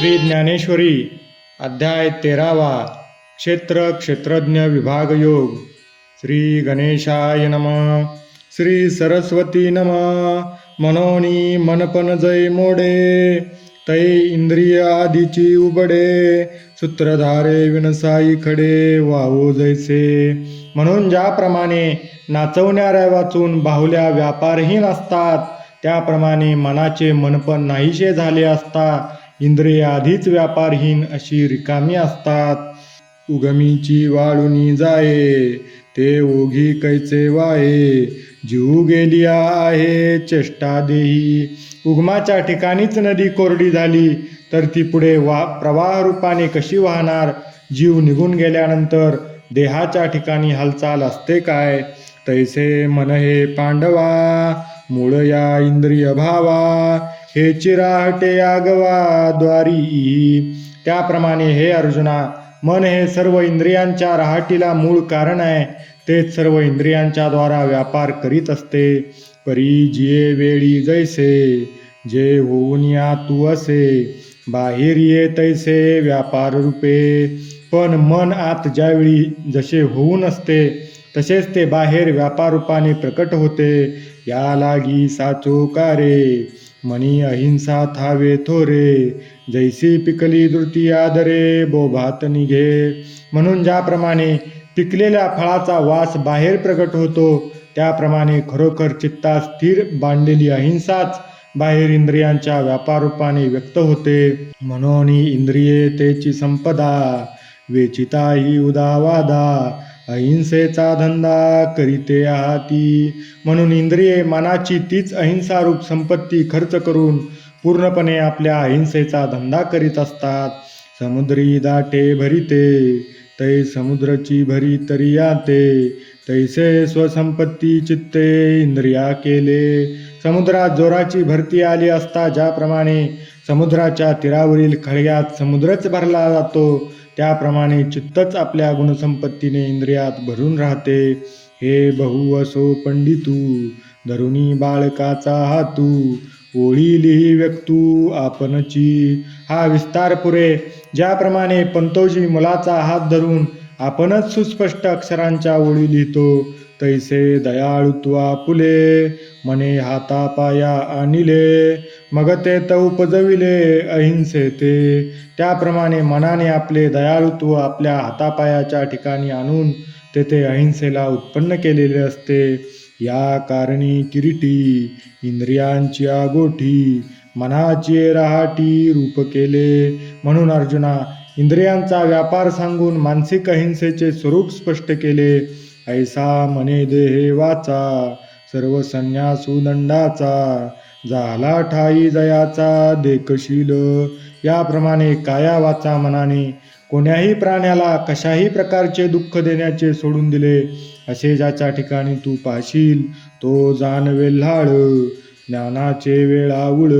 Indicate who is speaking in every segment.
Speaker 1: श्री ज्ञानेश्वरी अध्याय तेरावा क्षेत्र क्षेत्रज्ञ विभाग योग. श्री गणेशाय नम. श्री सरस्वती नम. मनोनी मनपन जय मोडे. तै इंद्रिय आदीची उबडे. सूत्रधारे विनसाई खडे. वाहू जैसे. म्हणून ज्याप्रमाणे नाचवणाऱ्या वाचून बाहुल्या व्यापारहीन असतात त्याप्रमाणे मनाचे मनपण नाहीसे झाले असता इंद्रिय आधीच व्यापारहीन अशी रिकामी असतात. उगमीची वाळुनी जाये ते ओघी कैचे वाये. जीव गेली आहे चेष्टा देही. उगमाच्या ठिकाणीच नदी कोरडी झाली तर ती पुढे वा प्रवाह रूपाने कशी वाहणार? जीव निघून गेल्यानंतर देहाच्या ठिकाणी हालचाल असते काय? तैसे मन हे पांडवा मूळ या इंद्रिय भावा हे चिराहटे आगवा द्वारी. त्याप्रमाणे हे अर्जुना मन हे सर्व इंद्रियांच्या राहटीला मूळ कारण आहे. तेच सर्व इंद्रियांच्या द्वारा व्यापार करीत असते. परी जिये वेळी जैसे जे होऊन या तू असे. बाहेर ये तैसे व्यापार रूपे. पण मन आत ज्यावेळी जसे होऊन असते तसेच ते बाहेर व्यापार रूपाने प्रकट होते. या लागी साचो कारे. म्हणी अहिंसा थावे थोरे जैसी पिकली धृती आदरे बोभात निघे. म्हणून ज्याप्रमाणे पिकलेल्या फळाचा वास बाहेर प्रकट होतो त्याप्रमाणे खरोखर चित्ता स्थिर बांधलेली अहिंसाच बाहेर इंद्रियांच्या व्यापार रूपाने व्यक्त होते. म्हणून इंद्रिये तेची संपदा वेचिता ही उदावादा. अहिंसेचा धंदा करीते आहाती. म्हणून इंद्रिये मनाची तीच अहिंसारूप संपत्ती खर्च करून पूर्णपणे आपल्या अहिंसेचा धंदा करीत असतात. समुद्री दाटे भरिते तै समुद्रची भरी तरी आते. तैसे स्वसंपत्ती चित्ते इंद्रिया केले. समुद्रात जोराची भरती आली असता ज्याप्रमाणे समुद्राच्या तीरावरील खळग्यात समुद्रच भरला जातो. त्याप्रमाणे चित्तच आपल्या गुणसंपत्तीने इंद्रियात भरून राहते. हे बहु असो पंडितू धरुणी बाळकाचा हातू ओळी लिही व्यक्तू आपणची. हा विस्तार पुरे ज्याप्रमाणे पंतोजी मुलाचा हात धरून आपणच सुस्पष्ट अक्षरांच्या ओळी लिहितो. तैसे दयाळुत्वा फुले मने हाता पाया आणिले. मग ते त उपजविले अहिंसे ते. त्याप्रमाणे मनाने आपले दयाळुत्व आपल्या हातापायाच्या ठिकाणी आणून तेथे अहिंसेला उत्पन्न केलेले असते. या कारणी किरीटी इंद्रियांची आगोठी मनाचे रहाटी रूप केले. म्हणून अर्जुना इंद्रियांचा व्यापार सांगून मानसिक अहिंसेचे स्वरूप स्पष्ट केले. ऐसा मने देहे वाचा सर्व संन्यासू दंडाचा झाला ठाई जयाचा देखशील. याप्रमाणे काया वाचा मनाने. कोण्याही प्राण्याला कशाही प्रकारचे दुःख देण्याचे सोडून दिले असे ज्याच्या ठिकाणी तू पाहशील तो जाणवेल्हाळ ज्ञानाचे वेळावुळ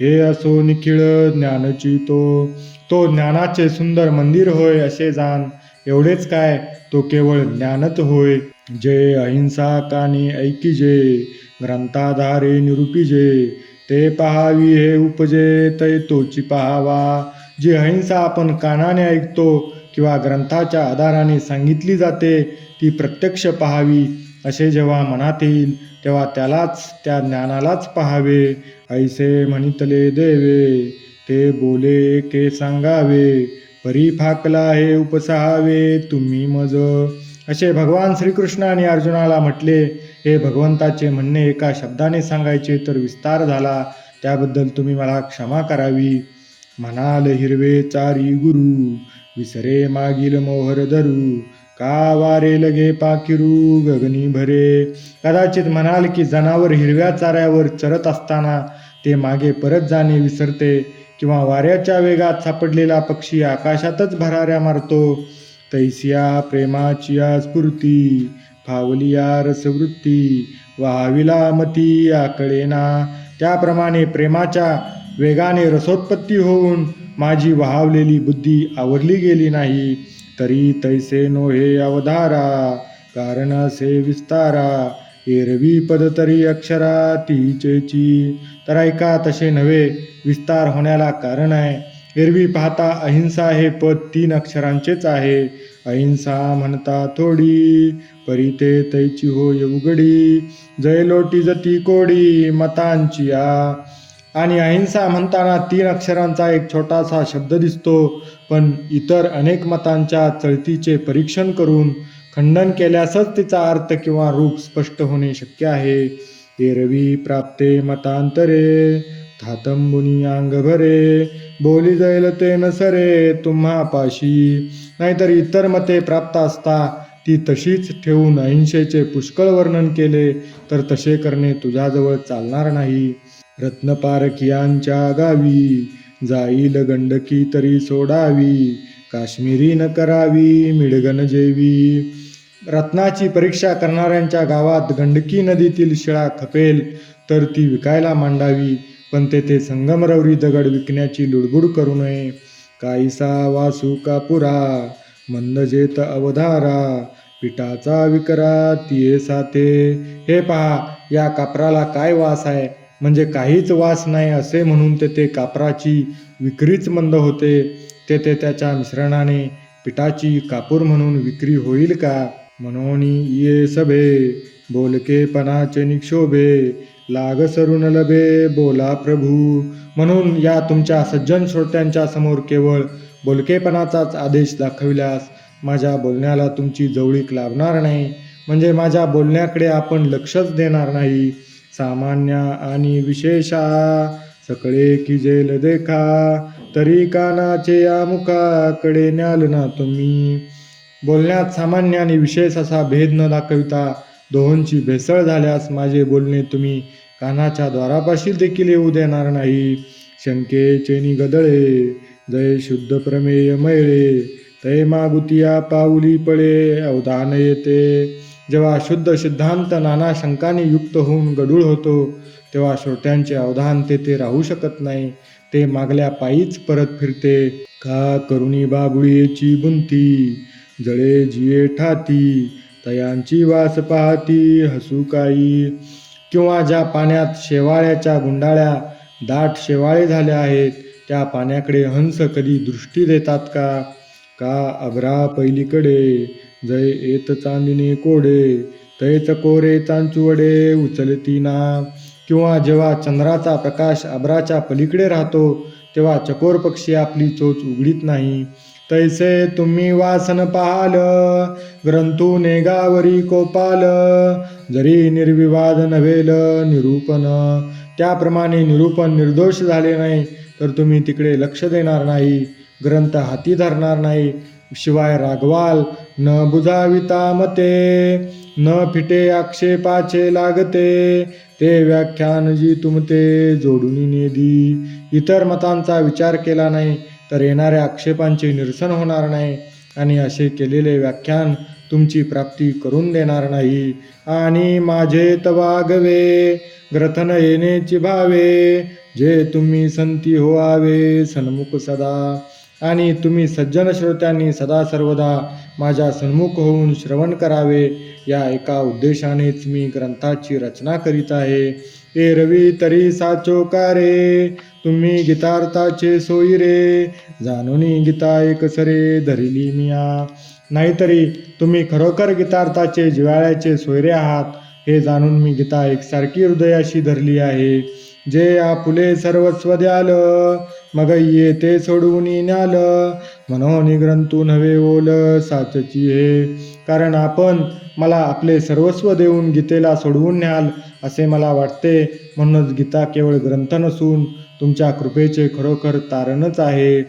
Speaker 1: हे असो निखिळ ज्ञानची तो. तो ज्ञानाचे सुंदर मंदिर होय असे जाण. एवढेच काय तो केवळ ज्ञानच होय. जे अहिंसा कानी ऐकिजे ग्रंथाधारे निरूपी जे ते पहावी हे उपजे तै तोची पहावा. जी अहिंसा आपण कानाने ऐकतो किंवा ग्रंथाच्या आधाराने सांगितली जाते ती प्रत्यक्ष पहावी. असे जेव्हा मनात येईल तेव्हा त्यालाच त्या ज्ञानालाच पहावे. ऐसे म्हणितले देवे ते बोले के सांगावे. परी फाकला हे उपसाहावे तुम्ही मज. असे भगवान श्रीकृष्णाने अर्जुनाला म्हटले हे भगवंताचे म्हणणे एका शब्दाने सांगायचे तर विस्तार झाला. त्याबद्दल तुम्ही मला क्षमा करावी. म्हणाल हिरवे चारी गुरु विसरे मागील मोहर धरू. का वारे लगे पाकिरू गगनी भरे? कदाचित म्हणाल की जनावर हिरव्या चाऱ्यावर चरत असताना ते मागे परत जाणे विसरते किंवा वाऱ्याच्या वेगात सापडलेला पक्षी आकाशातच भराऱ्या मारतो. तैसिया प्रेमाचिया स्फूर्ती फावलिया रसवृत्ती वाहविला मती आकळेना. त्याप्रमाणे प्रेमाच्या वेगाने रसोत्पत्ती होऊन माझी वहावलेली बुद्धी आवरली गेली नाही. तरी तैसे नो हे अवधारा कारण से विस्तारा. एरवी पद तरी अक्षरा तिचेची. तर ऐका तसे नव्हे विस्तार होण्याला कारण आहे. एरवी पाहता अहिंसा हे पद तीन अक्षरांचेच आहे. अहिंसा म्हणता थोडी परिते तैची होय उघडी. जय लोटी जती कोडी मतांची आ. आणि अहिंसा म्हणताना तीन अक्षरांचा एक छोटासा शब्द दिसतो पण इतर अनेक मतांच्या चळतीचे परीक्षण करून खंडन केल्यासच तिचा अर्थ किंवा रूप स्पष्ट होणे शक्य आहे. एरवी प्राप्ते मतांतरे थातंबुनी अंग भरे बोली जाईल ते नसरे तुम्हा पाशी नाहीतर इतर मते प्राप्त असता ती तशीच ठेवून अहिंसेचे पुष्कळ वर्णन केले तर तसे करणे तुझ्याजवळ चालणार नाही. रत्नपारखियांच्या गावी जाईल गंडकी तरी सोडावी काश्मीरी न करावी मिडगन जेवी. रत्नाची परीक्षा करणाऱ्यांच्या गावात गंडकी नदीतील शिळा खपेल तर ती विकायला मांडावी. पण तेथे संगमरवरी दगड विकण्याची लुडबुड करू नये. काहीसा वासू कापुरा मंदजेत अवधारा पिठाचा विकरा तिये साथे. हे पहा या कापराला काय वास आहे? म्हणजे काहीच वास नाही असे म्हणून तेथे कापराची विक्रीच मंद होते. तेथे त्याच्या मिश्रणाने पिठाची कापूर म्हणून विक्री होईल का? म्हणून ये सभे. बोलकेपणाचे निक्षोभे. लाग सरून लभे बोला प्रभू. म्हणून या तुमच्या सज्जन श्रोत्यांच्या समोर केवळ बोलकेपणाचाच आदेश दाखविल्यास माझ्या बोलण्याला तुमची जवळीक लाभणार नाही. म्हणजे माझ्या बोलण्याकडे आपण लक्षच देणार नाही. सामान्य आणि विशेषा सकळे की जेल देखा तरी कानाचे या मुखाकडे न्याल ना तुम्ही. बोलण्यात सामान्य आणि विशेष असा भेद न दाखविता दोहोंची भेसळ झाल्यास माझे बोलणे तुम्ही कानाच्या द्वारापाशी देखील येऊ देणार नाही. शंके चैनी गदळे जय शुद्ध प्रमेय मैळे तय मागुतिया पाऊली पळे अवधान येते. जेव्हा शुद्ध सिद्धांत नाना शंकाने युक्त होऊन गडूळ होतो तेव्हा श्रोत्यांचे अवधान तेथे राहू शकत नाही. ते मागल्या पायीच परत फिरते. का करुणी बाबुळीची बुंती जळे जिये ठाती तयांची वास पाहती हसू काही. किंवा ज्या पाण्यात शेवाळ्याच्या गुंडाळ्या दाट शेवाळे झाल्या आहेत त्या पाण्याकडे हंस कधी दृष्टी देतात का? का अभरा पहिलीकडे जय येत चांदिने कोडे तैच कोरे चांचुवडे उचलती ना. किंवा जेव्हा चंद्राचा प्रकाश अभराच्या पलीकडे राहतो तेव्हा चकोर पक्षी आपली चोच उघडीत नाही. तैसे तुम्ही वासन पाहाल ग्रंथू नेगावरी कोपाल जरी निर्विवाद नव्हेल निरूपण. त्याप्रमाणे निरूपण निर्दोष झाले नाही तर तुम्ही तिकडे लक्ष देणार नाही ग्रंथ हाती धरणार नाही शिवाय रागवाल न बुजाविता मते न फिटे आक्षेपाचे लागते. ते व्याख्यान जी तुमते जोडून नेदी. इतर मतांचा विचार केला नाही तर येणाऱ्या आक्षेपांचे निरसन होणार नाही आणि असे केलेले व्याख्यान तुमची प्राप्ती करून देणार नाही. आणि माझे तवागवे ग्रथन येण्याची भावे जे तुम्ही संती होवावे सन्मुख सदा. आणि तुम्ही सज्जन श्रोत्यांनी सदा सर्वदा माझ्या सन्मुख होऊन श्रवण करावे. या एका उद्देशानेच मी ग्रंथाची रचना करीत आहे. ए रवी तरी साचो कारे तुम्ही गीतार्थाचे सोयी रे जाणूनी गीता एक सरे धरिली मिया. नाहीतरी तुम्ही खरोखर गीतार्थाचे जिवाळ्याचे सोयरे आहात हे जाणून मी गीता एकसारखी हृदयाशी धरली आहे. जे आपुले सर्वस्व द्याल मग ये ते सोडून न्याल म्हणून ग्रंथू नव्हे ओल साचची हे. कारण आपण मला आपले सर्वस्व देऊन गीतेला सोडवून न्याल असे मला वाटते. म्हणूनच गीता केवळ ग्रंथ नसून तुमच्या कृपेचे खरोखर तारणच आहे.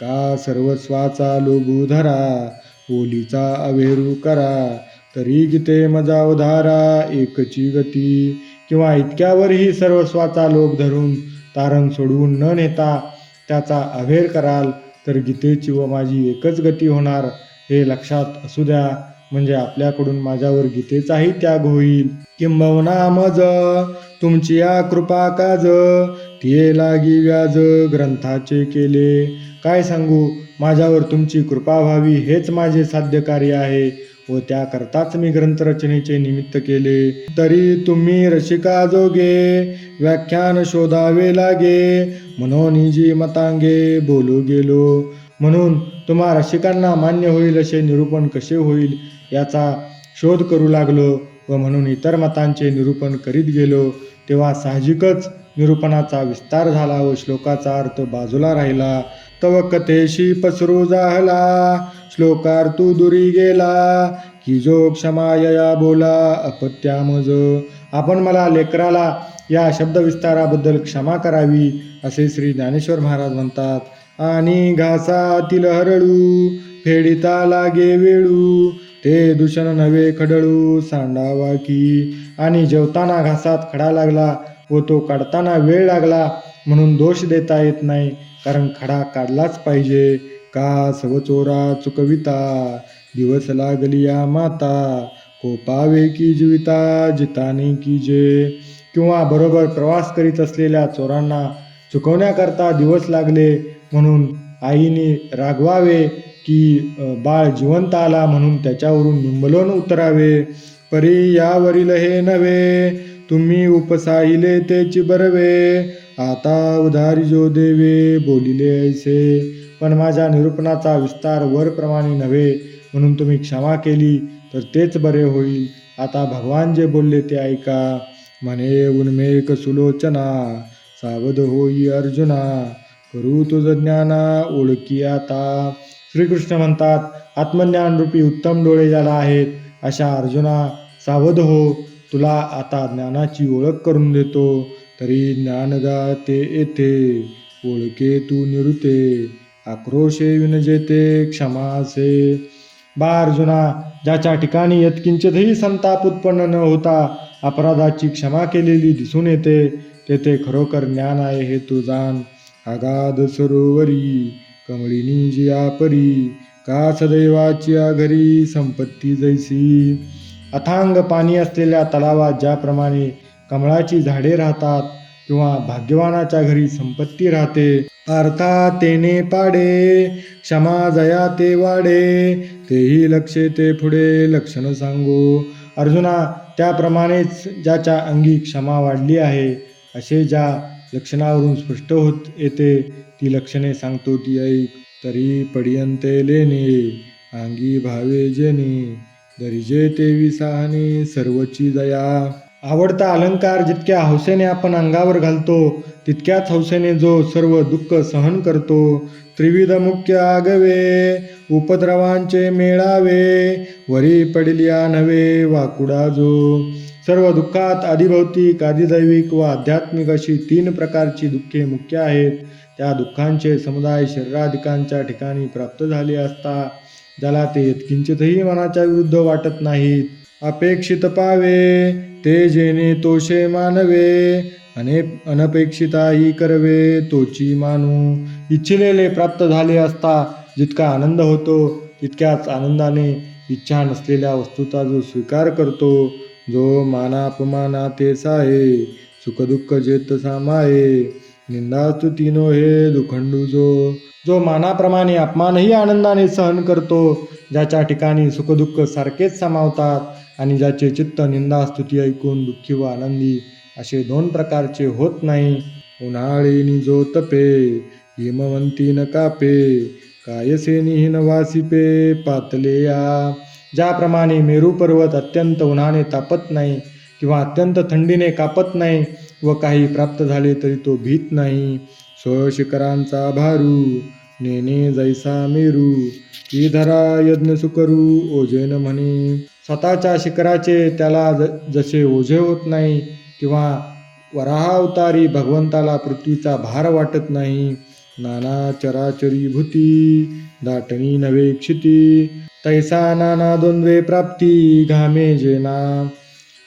Speaker 1: का सर्वस्वाचा लोभू धरा ओलीचा अवेरू करा तरी गीते मजा उधारा एकची गती. किंवा इतक्यावरही सर्वस्वाचा लोभ धरून तारण सोडवून न नेता त्याचा अभेर कराल तर गीतेची व माझी एकच गती होणार हे लक्षात असू द्या. म्हणजे आपल्याकडून माझ्यावर गीतेचाही त्याग होईल. किंबहुना मज तुमची या कृपा काज तिये लागी व्याज ग्रंथाचे केले. काय सांगू माझ्यावर तुमची कृपा व्हावी हेच माझे साध्य कार्य आहे व त्याकरताच मी ग्रंथरचनेचे निमित्त केले. तरी तुम्ही रसिका जोगे व्याख्यान शोधावे लागे म्हणून जी मतांगे बोलू गेलो. म्हणून तुम्हा रसिकांना मान्य होईल असे निरूपण कसे होईल? याचा शोध करू लागलो व म्हणून इतर मतांचे निरूपण करीत गेलो. तेव्हा साहजिकच निरूपणाचा विस्तार झाला व श्लोकाचा अर्थ बाजूला राहिला. तव कथेशी पसरू जाहला श्लोकार तू दुरी गेला की जो क्षमायया बोला अपत्यामज आपण मला लेकराला या शब्दविस्ताराबद्दल क्षमा करावी असे श्री ज्ञानेश्वर महाराज म्हणतात. आणि घासातील हरळू फेडिता लागे वेळू ते दूषण नव्हे खडळू सांडावा की. आणि जेवताना घासात खडा लागला व तो काढताना वेळ लागला म्हणून दोष देता येत नाही कारण खडा काढलाच पाहिजे. का सवचोरा चुकविता दिवस लागलिया माता. कोपावे की जीविता जिताने की जे. किंवा बरोबर प्रवास करीत असलेल्या चोरांना चुकवण्याकरता दिवस लागले म्हणून आईने रागवावे की बाळ जिवंत आला म्हणून त्याच्यावरून निंबलोन उतरावे. परी यावरील हे नव्हे तुम्ही उपसाहिले तेची बरवे आता उधारी जो देवे बोलिले ऐसे. पण माझ्या निरूपणाचा विस्तार वरप्रमाणे नव्हे म्हणून तुम्ही क्षमा केली तर तेच बरे होईल. आता भगवान जे बोलले ते ऐका. म्हणे उन्मेक सुलोचना सावध होई अर्जुना. करू तुझ ज्ञाना ओळखी आता. श्रीकृष्ण म्हणतात आत्मज्ञान रूपी उत्तम डोळे ज्याला आहेत अशा अर्जुना सावध हो तुला आता ज्ञानाची ओळख करून देतो. तरी ज्ञानगा ते येते ओळखे तू निरुते. आक्रोशे विनजेते क्षमासे. बा अर्जुना ज्याच्या ठिकाणी यत्किंचितही संताप उत्पन्न न होता अपराधाची क्षमा केलेली दिसून येते तेथे खरोखर ज्ञान आहे हे तू जाण. आगाध सरोवरी. कमळिनी जिया परी का सदैवाच्या घरी संपत्ती जैसी? अथांग पाणी असलेल्या तलावात ज्याप्रमाणे कमळाची झाडे राहतात किंवा भाग्यवानाच्या घरी संपत्ती राहते अर्थात तेने पाडे क्षमा जया ते वाडे तेही लक्षे ते पुढे लक्षण सांगू. अर्जुना त्याप्रमाणेच ज्याच्या अंगी क्षमा वाढली आहे असे ज्या लक्षणावरून स्पष्ट होत येते. ती लक्षणे सांगतो ती ऐक. तरी पडियंते लेणे अंगी भावे जेने दरिजे ते विसाहने सर्वची दया. आवडता अलंकार जितक्या हौसेने आपण अंगावर घालतो तितक्याच हौसेने जो सर्व दुःख सहन करतो. त्रिविध मुख्य आगवे उपद्रवांचे मेळावे. वरी पडल्या नव्हे वाकुडा जो सर्व दुःखात आदिभौतिक आदिदैविक व आध्यात्मिक अशी तीन प्रकारची दुःखे मुख्य आहेत. त्या दुःखांचे समुदाय शरीराधिकांच्या ठिकाणी प्राप्त झाले असता ज्याला ते किंचितही मनाच्या विरुद्ध वाटत नाहीत. अपेक्षित पावे ते जेणे तोषे मानवे अने अनपेक्षिताही करवे तोची मानू. इच्छिलेले प्राप्त झाले असता जितका आनंद होतो तितक्याच आनंदाने इच्छा नसलेल्या वस्तूचा जो स्वीकार करतो जो मानापमाना आहे साहे सुखदुःख जेत सामाये निंदास्तुती नो हे दुखंडू जो. जो मानाप्रमाणे अपमानही आनंदाने सहन करतो ज्याच्या ठिकाणी सुखदुःख सारखेच सामावतात आणि ज्याचे चित्त निंदास्तुती ऐकून दुःखी व आनंदी असे दोन प्रकारचे होत नाही. उन्हाळेनी जो तपे हिमवंती न कापे कायसेनी न वासिपे पातले या ज्याप्रमाणे मेरू पर्वत अत्यंत उन्हाने तापत नाही किंवा अत्यंत थंडीने कापत नाही व काही प्राप्त झाले तरी तो भीत नाही. स्वशिखरांचा भारू नेने जैसा मेरू की धरा यज्ञ सुकरू ओझेन म्हणे. स्वतःच्या शिखराचे त्याला ज जसे ओझे होत नाही किंवा वराहावतारी भगवंताला पृथ्वीचा भार वाटत नाही. नाना चराचरी भूती दाटणी नवे क्षिती तैसा नाना द्वंद्वे प्राप्ती घामे जेना.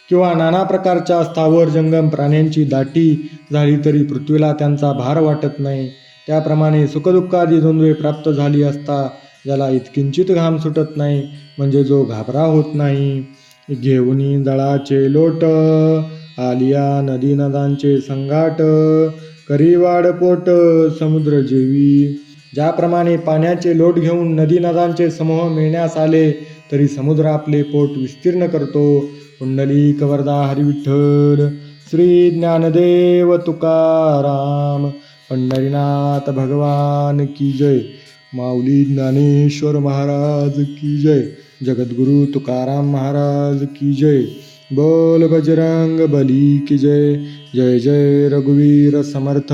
Speaker 1: किंवा नाना प्रकारच्या स्थावर जंगम प्राण्यांची दाटी झाली तरी पृथ्वीला त्यांचा भार वाटत नाही. त्याप्रमाणे सुखदुःखादी द्वंद्वे प्राप्त झाली असता ज्याला इतकिंचित घाम सुटत नाही म्हणजे जो घाबरा होत नाही. घेऊनी जळाचे लोट आलिया नदी नदांचे संगाट करी वाडपोट समुद्र जेवी. ज्याप्रमाणे पाण्याचे लोट घेऊन नदी नदांचे समूह मिळण्यास आले तरी समुद्र आपले पोट विस्तीर्ण करतो. पुंडलिक वरदा हरिविठ्ठल श्री ज्ञानदेव तुकाराम पंढरीनाथ भगवान की जय. माऊली ज्ञानेश्वर महाराज की जय. जगद्गुरु तुकाराम महाराज की जय. बोल बजरंग बली की जय. जय जय रघुवीर समर्थ.